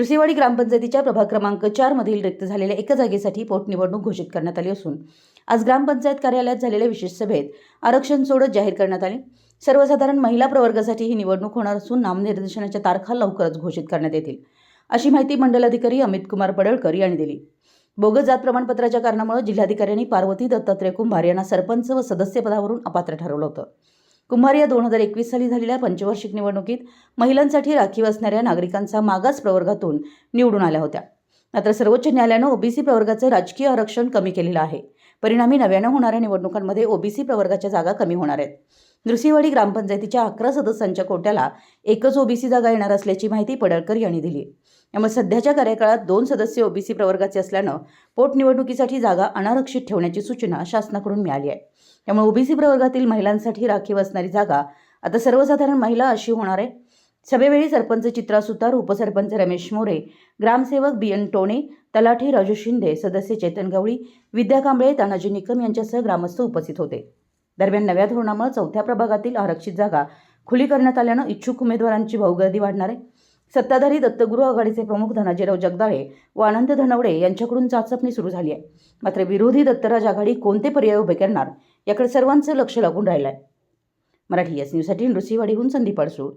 नृसिंहवाडी ग्रामपंचायतीच्या प्रभाग क्रमांक चार मधील रिक्त झालेल्या एका जागेसाठी पोटनिवडणूक घोषित करण्यात आली असून आज ग्रामपंचायत कार्यालयात झालेल्या विशेष सभेत आरक्षण सोडत जाहीर करण्यात आले. सर्वसाधारण महिला प्रवर्गासाठी ही निवडणूक होणार असून नामनिर्देशनाच्या तारखा लवकरच घोषित करण्यात येतील अशी माहिती मंडलाधिकारी अमित कुमार पडळकर यांनी दिली. बोगस जात प्रमाणपत्राच्या कारणामुळे जिल्हाधिकाऱ्यांनी पार्वती दत्तात्रय कुंभार यांना सरपंच व सदस्य पदावरून अपात्र ठरवलं होतं. कुंभार या दोन हजार एकवीस साली झालेल्या पंचवार्षिक निवडणुकीत महिलांसाठी राखीव असणाऱ्या नागरिकांचा मागास प्रवर्गातून निवडून आल्या होत्या. मात्र सर्वोच्च न्यायालयानं ओबीसी प्रवर्गाचं राजकीय आरक्षण कमी केलेलं आहे. परिणामी नव्यानं होणाऱ्या निवडणुकांमध्ये ओबीसी प्रवर्गाच्या जागा कमी होणार आहेत. नृसिंहवाडी ग्रामपंचायतीच्या अकरा सदस्यांच्या कोट्याला एकच ओबीसी जागा येणार असल्याची माहिती पडळकर यांनी दिली. त्यामुळे सध्याच्या कार्यकाळात दोन सदस्य ओबीसी प्रवर्गाचे असल्यानं पोटनिवडणुकीसाठी जागा अनारक्षित ठेवण्याची सूचना शासनाकडून मिळाली आहे. त्यामुळे ओबीसी प्रवर्गातील महिलांसाठी राखीव असणारी जागा आता सर्वसाधारण महिला अशी होणार आहे सभेवेळी सरपंच चित्रा सुतार उपसरपंच रमेश मोरे ग्रामसेवक बी एन टोणे तलाठी राजू शिंदे सदस्य चेतन गवळी विद्या कांबळे तानाजी निकम यांच्यासह ग्रामस्थ उपस्थित होते. दरम्यान नव्या धोरणामुळे चौथ्या प्रभागातील आरक्षित जागा खुली करण्यात आल्यानं इच्छुक उमेदवारांची भाऊगर्दी वाढणार. आहे सत्ताधारी दत्तगुरू आघाडीचे प्रमुख धनाजीराव जगदाळे व आनंद धनवडे यांच्याकडून चाचपणी सुरू झाली आहे. मात्र विरोधी दत्तराज आघाडी कोणते पर्याय उभे करणार याकडे सर्वांचं लक्ष लागून राहिलं आहे मराठी एस न्यूजसाठी नृसिंहवाडीहून संदीप अडसूळ.